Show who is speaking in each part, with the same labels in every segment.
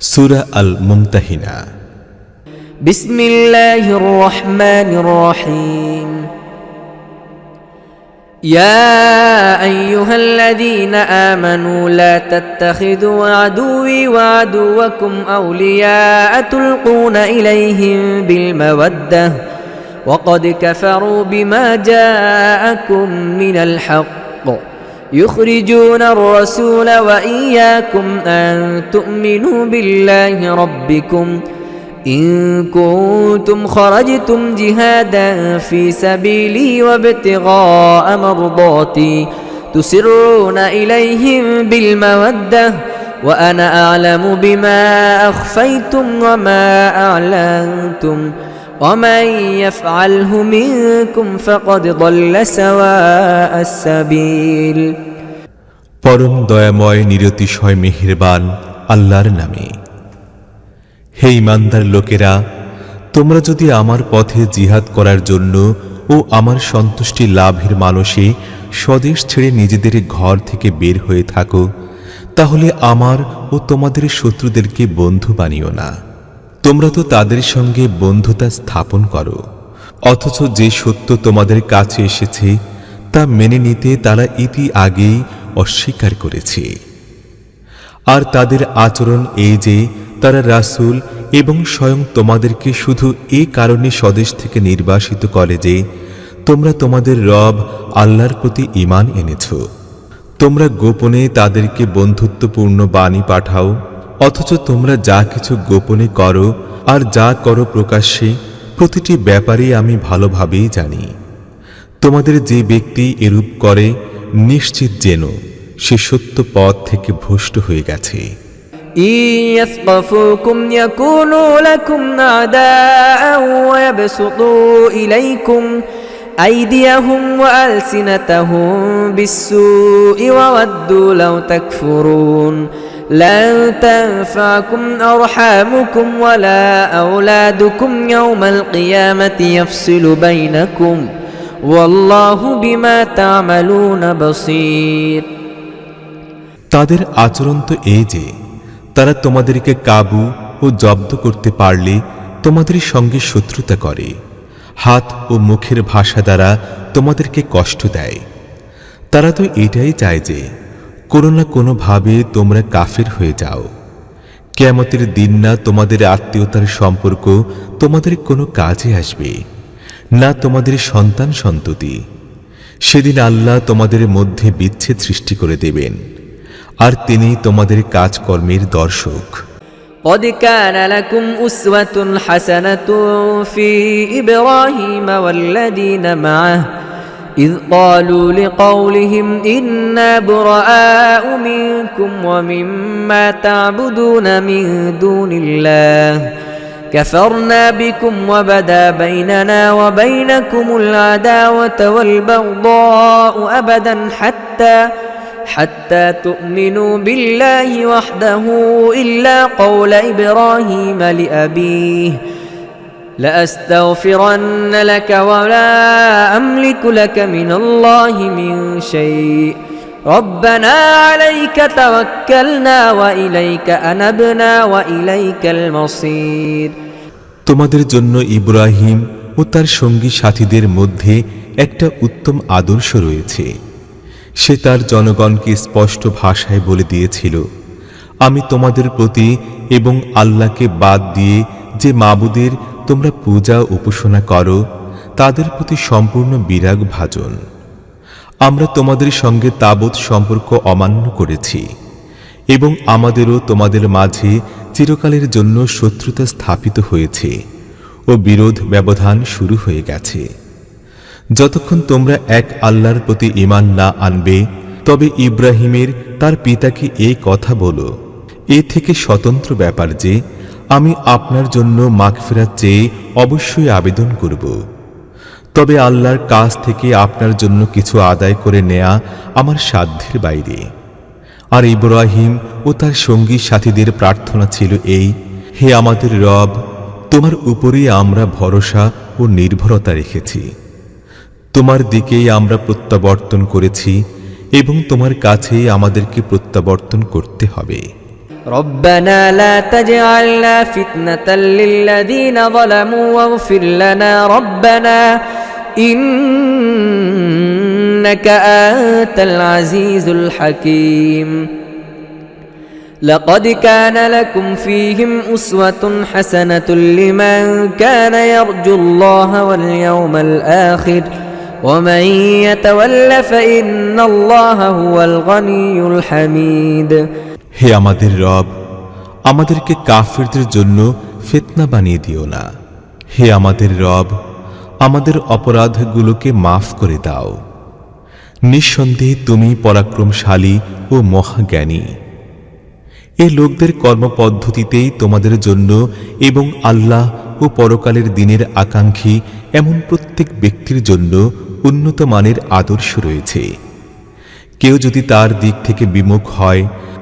Speaker 1: سورة আল
Speaker 2: بسم الله الرحمن الرحيم يا أيها الذين آمنوا لا تتخذوا عدوي وعدوكم أولياء تلقون إليهم بالمودة وقد كفروا بما جاءكم من الحق يخرجون الرسول واياكم ان تؤمنوا بالله ربكم ان كنتم خرجتم جهادا في سبيلي وابتغاء مرضاتي تسرون اليهم بالموده وانا اعلم بما اخفيتم وما اعلنتم ومن يفعله منكم فقد ضل سواء السبيل
Speaker 1: পরম দয়াময় নিরতিশয় মেহেরবান আল্লাহর নামে হে ইমানদার লোকেরা তোমরা যদি আমার পথে জিহাদ করার জন্য ও আমার সন্তুষ্টি লাভের মানসে স্বদেশ ছেড়ে নিজেদের ঘর থেকে বের হয়ে থাকো তাহলে আমার ও তোমাদের শত্রুদেরকে বন্ধু বানিও না তোমরা তো তাদের সঙ্গে বন্ধুতা স্থাপন করো অথচ যে সত্য তোমাদের কাছে এসেছে তা মেনে নিতে তারা ইতি আগেই অস্বীকার করেছে আর তাদের আচরণ এই যে তারা রাসুল এবং স্বয়ং তোমাদেরকে শুধু এ কারণে স্বদেশ থেকে নির্বাসিত করে যে তোমরা তোমাদের রব আল্লাহর প্রতি ইমান এনেছ তোমরা গোপনে তাদেরকে বন্ধুত্বপূর্ণ বাণী পাঠাও অথচ তোমরা যা কিছু গোপনে করো আর যা করো প্রকাশ্যে প্রতিটি ব্যাপারেই আমি ভালোভাবেই জানি তোমাদের যে ব্যক্তি এরূপ করে নিশ্চিত যেন সে সত্য পথ থেকে ভ্রষ্ট হয়ে গেছে
Speaker 2: يثقفوكم لن تنفعكم أرحامكم ولا أولادكم يوم القيامة يفصل بينكم والله بما تعملون بصير
Speaker 1: তাদের আচরণ তো এই যে তারা তোমাদেরকে কাবু ও জব্দ করতে পারলে তোমাদের সঙ্গে শত্রুতা করে হাত ও মুখের ভাষা দ্বারা তোমাদেরকে কষ্ট দেয় তারা তো এটাই চায় যে কোনো না কোনোভাবে তোমরা কাফের হয়ে যাও কেমতের দিন না তোমাদের আত্মীয়তার সম্পর্ক তোমাদের কোনো কাজে আসবে না তোমাদের সন্তান সন্ততি সেদিন আল্লাহ তোমাদের মধ্যে বিচ্ছেদ সৃষ্টি করে দেবেন আর তিনি তোমাদের কাজকর্মের দর্শক
Speaker 2: قد كان لكم أسوة حسنة في إبراهيم والذين معه إذ قالوا لقولهم إنا براء منكم ومما تعبدون من دون الله كفرنا بكم وبدا بيننا وبينكم العداوة والبغضاء أبدا حتى حتى تؤمنوا بالله وحده إلا قول إبراهيم لأبيه لأستغفرن لك ولا أملك لك من الله من شيء ربنا عليك توكلنا وإليك أنبنا وإليك المصير
Speaker 1: তোমাদের জন্য ইব্রাহিম ও তার সঙ্গী সাথীদের মধ্যে একটা উত্তম আদর্শ রয়েছে সে তার জনগণকে স্পষ্ট ভাষায় বলে দিয়েছিল আমি তোমাদের প্রতি এবং আল্লাহকে বাদ দিয়ে যে মাবুদের তোমরা পূজা উপাসনা করো তাদের প্রতি সম্পূর্ণ বিরাগ ভাজন আমরা তোমাদের সঙ্গে তাবৎ সম্পর্ক অমান্য করেছি এবং আমাদেরও তোমাদের মাঝে চিরকালের জন্য শত্রুতা স্থাপিত হয়েছে ও বিরোধ ব্যবধান শুরু হয়ে গেছে যতক্ষণ তোমরা এক আল্লাহর প্রতি ইমান না আনবে তবে ইব্রাহিমের তার পিতাকে এই কথা বলো এ থেকে স্বতন্ত্র ব্যাপার যে আমি আপনার জন্য ফেরার চেয়ে অবশ্যই আবেদন করব তবে আল্লাহর কাছ থেকে আপনার জন্য কিছু আদায় করে নেয়া আমার সাধ্যের বাইরে আর ইব্রাহিম ও তার সঙ্গী সাথীদের প্রার্থনা ছিল এই হে আমাদের রব তোমার উপরে আমরা ভরসা ও নির্ভরতা রেখেছি তোমার দিকেই আমরা প্রত্যাবর্তন করেছি এবং তোমার কাছেই আমাদেরকে প্রত্যাবর্তন করতে হবে
Speaker 2: ربنا لا تجعلنا فتنة للذين ظلموا واغفر لنا ربنا إنك أنت العزيز الحكيم لقد كان لكم فيهم أسوة حسنة لمن كان يرجو الله واليوم الآخر ومن يتول فإن الله هو الغني الحميد
Speaker 1: হে আমাদের রব আমাদেরকে কাফেরদের জন্য ফেতনা বানিয়ে দিও না হে আমাদের রব আমাদের অপরাধগুলোকে মাফ করে দাও নিঃসন্দেহে তুমি পরাক্রমশালী ও মহাজ্ঞানী এ লোকদের কর্মপদ্ধতিতেই তোমাদের জন্য এবং আল্লাহ ও পরকালের দিনের আকাঙ্ক্ষী এমন প্রত্যেক ব্যক্তির জন্য উন্নত মানের আদর্শ রয়েছে কেউ যদি তার দিক থেকে বিমুখ হয়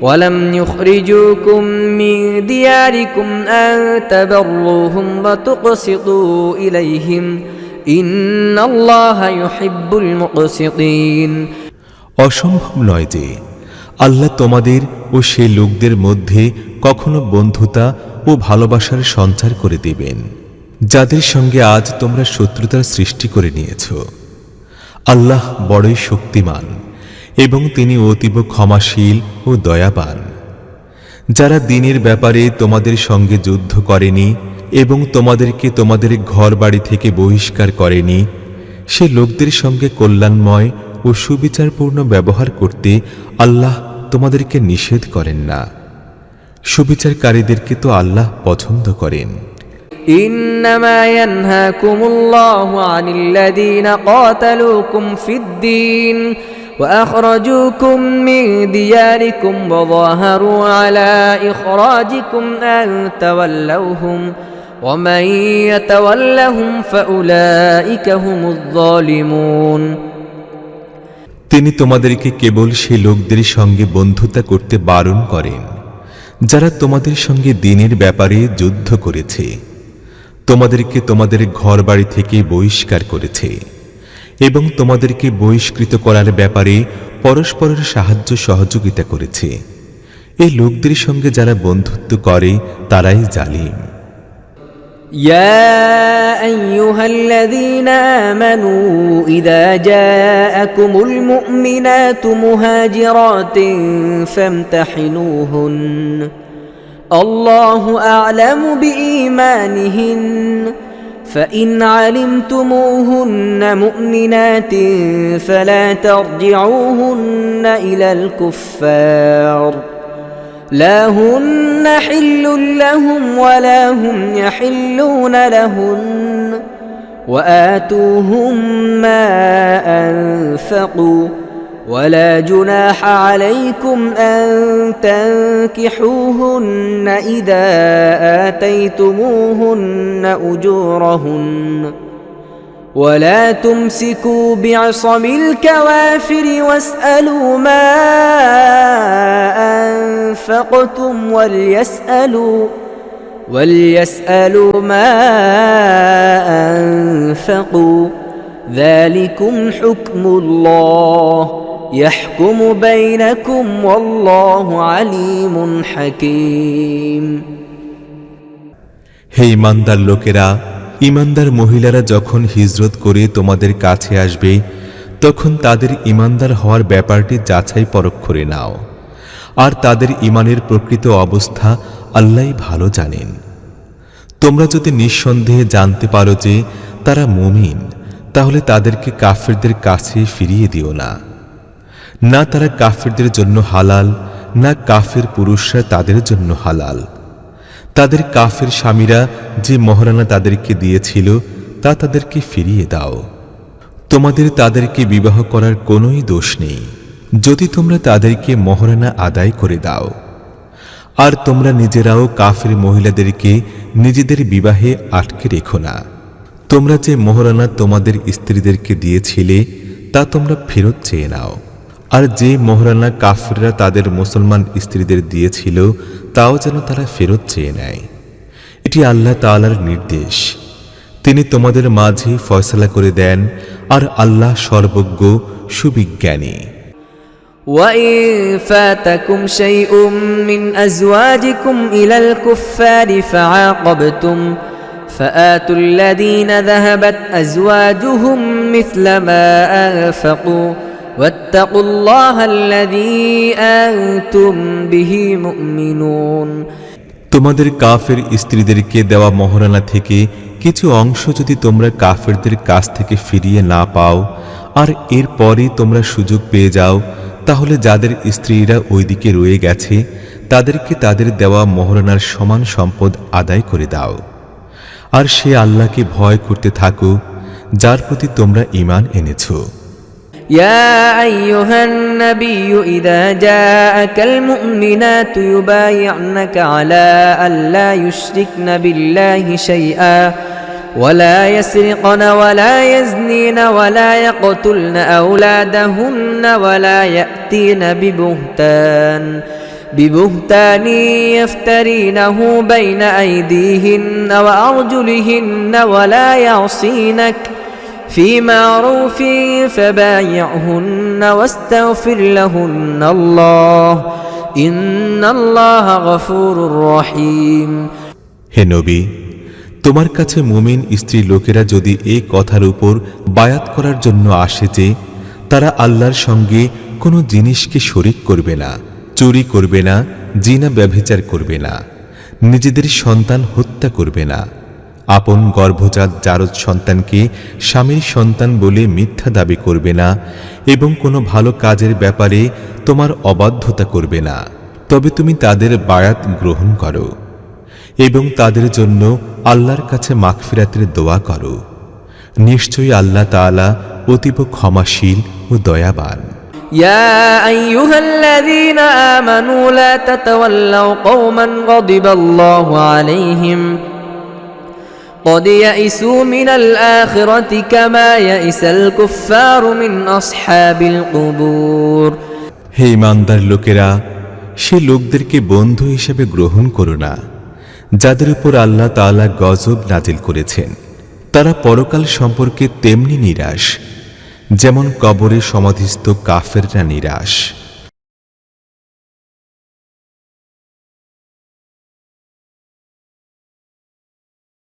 Speaker 2: ولم يخرجوكم من دياركم أن تبروهم وتقسطوا إليهم إن الله يحب المقسطين
Speaker 1: অসম্ভব নয় যে আল্লাহ তোমাদের ও সে লোকদের মধ্যে কখনো বন্ধুতা ও ভালোবাসার সঞ্চার করে দিবেন যাদের সঙ্গে আজ তোমরা শত্রুতার সৃষ্টি করে নিয়েছ আল্লাহ বড়ই শক্তিমান এবং তিনি অতীব ক্ষমাশীল ও দয়াবান যারা দিনের ব্যাপারে তোমাদের সঙ্গে যুদ্ধ করেনি এবং তোমাদেরকে তোমাদের ঘর বাড়ি থেকে বহিষ্কার করেনি সে লোকদের সঙ্গে কল্যাণময় ও সুবিচারপূর্ণ ব্যবহার করতে আল্লাহ তোমাদেরকে নিষেধ করেন না সুবিচারকারীদেরকে তো আল্লাহ পছন্দ করেন
Speaker 2: إنما ينهاكم الله عن الذين قاتلوكم في الدين وأخرجوكم من دياركم وظاهروا على إخراجكم أن تولوهم ومن يتولهم فأولئك هم الظالمون
Speaker 1: তিনি তোমাদেরকে কেবল সে লোকদের সঙ্গে বন্ধুতা করতে বারণ করেন যারা তোমাদের সঙ্গে দিনের ব্যাপারে যুদ্ধ করেছে তোমাদেরকে তোমাদের ঘর বাড়ি থেকে বহিষ্কার করেছে এবং তোমাদেরকে বহিষ্কৃত করার ব্যাপারে পরস্পরের সাহায্য সহযোগিতা করেছে এ লোকদের সঙ্গে যারা বন্ধুত্ব করে তারাই জালিম
Speaker 2: يا ايها الذين امنوا اذا جاءكم المؤمنات مهاجرات فامتحنوهن الله اعلم بايمانهن فإن علمتموهن مؤمنات فلا ترجعوهن إلى الكفار لا هن حل لهم ولا هم يحلون لهن وآتوهم ما أنفقوا ولا جناح عليكم أن تنكحوهن إذا آتيتموهن أجورهن ولا تمسكوا بعصم الكوافر واسألوا ما أنفقتم وليسألوا وليسألوا ما أنفقوا ذلكم حكم الله يحكم بينكم والله عليم حكيم
Speaker 1: হে ইমানদার লোকেরা ইমানদার মহিলারা যখন হিজরত করে তোমাদের কাছে আসবে তখন তাদের ইমানদার হওয়ার ব্যাপারটি যাচাই পরখ করে নাও আর তাদের ইমানের প্রকৃত অবস্থা আল্লাহ ভালো জানেন তোমরা যদি নিঃসন্দেহে জানতে পারো যে তারা মুমিন তাহলে তাদেরকে কাফেরদের কাছে ফিরিয়ে দিও না না তারা কাফেরদের জন্য হালাল না কাফের পুরুষরা তাদের জন্য হালাল তাদের কাফের স্বামীরা যে মহারানা তাদেরকে দিয়েছিল তা তাদেরকে ফিরিয়ে দাও তোমাদের তাদেরকে বিবাহ করার কোনোই দোষ নেই যদি তোমরা তাদেরকে মহারানা আদায় করে দাও আর তোমরা নিজেরাও কাফের মহিলাদেরকে নিজেদের বিবাহে আটকে রেখো না তোমরা যে মহারানা তোমাদের স্ত্রীদেরকে দিয়েছিলে তা তোমরা ফেরত চেয়ে নাও আর যে মোহরানা কাফিররা তাদের মুসলমান স্ত্রীদের দিয়েছিল তাও যেন তারা ফেরত চেয়ে নেয় এটি আল্লাহ তালার নির্দেশ তিনি তোমাদের মাঝে ফয়সলা করে দেন আর আল্লাহ সর্বজ্ঞ সুবিজ্ঞানী
Speaker 2: وإن فاتكم شيء من أزواجكم إلى الكفار فعاقبتم فآتوا الذين ذهبت أزواجهم مثل ما أنفقوا واتقوا الله الذي أنتم به مؤمنون
Speaker 1: তোমাদের কাফের স্ত্রীদেরকে দেওয়া মহরানা থেকে কিছু অংশ যদি তোমরা কাফেরদের কাছ থেকে ফিরিয়ে না পাও আর পরে তোমরা সুযোগ পেয়ে যাও তাহলে যাদের স্ত্রীরা ওইদিকে রয়ে গেছে তাদেরকে তাদের দেওয়া মহরানার সমান সম্পদ আদায় করে দাও আর সে আল্লাহকে ভয় করতে থাকো যার প্রতি তোমরা ইমান এনেছো
Speaker 2: يا أيها النبي إذا جاءك المؤمنات يبايعنك على ألا يشركن بالله شيئا ولا يسرقن ولا يزنين ولا يقتلن أولادهن ولا يأتين ببهتان ببهتان يفترينه بين أيديهن وأرجلهن ولا يعصينك ۖ في معروف فبايعهن واستغفر لهن الله إن الله غفور رحيم
Speaker 1: হে নবী তোমার কাছে মুমিন স্ত্রী লোকেরা যদি এই কথার উপর বায়াত করার জন্য আসে যে তারা আল্লাহর সঙ্গে কোনো জিনিসকে শরিক করবে না চুরি করবে না জিনা ব্যভিচার করবে না নিজেদের সন্তান হত্যা করবে না আপন গর্ভজাত জারদ সন্তানকে স্বামীর সন্তান বলে মিথ্যা দাবি করবে না এবং কোনো ভালো কাজের ব্যাপারে তোমার অবাধ্যতা করবে না তবে তুমি তাদের বায়াত গ্রহণ করো এবং তাদের জন্য আল্লাহর কাছে মাগফিরাতের দোয়া করো নিশ্চয়ই আল্লাহ তাআলা অতীব ক্ষমাশীল ও দয়াবান
Speaker 2: يا ايها الذين امنوا لا تتولوا قوما غضب الله عليهم قد يئسوا من الآخرة كما يئس الكفار من أصحاب القبور
Speaker 1: হে ইমানদার লোকেরা সে লোকদেরকে বন্ধু হিসেবে গ্রহণ করো না যাদের উপর আল্লাহ তাআলা গজব নাজিল করেছেন তারা পরকাল সম্পর্কে তেমনি নিরাশ যেমন কবরে সমাধিস্থ কাফেররা নিরাশ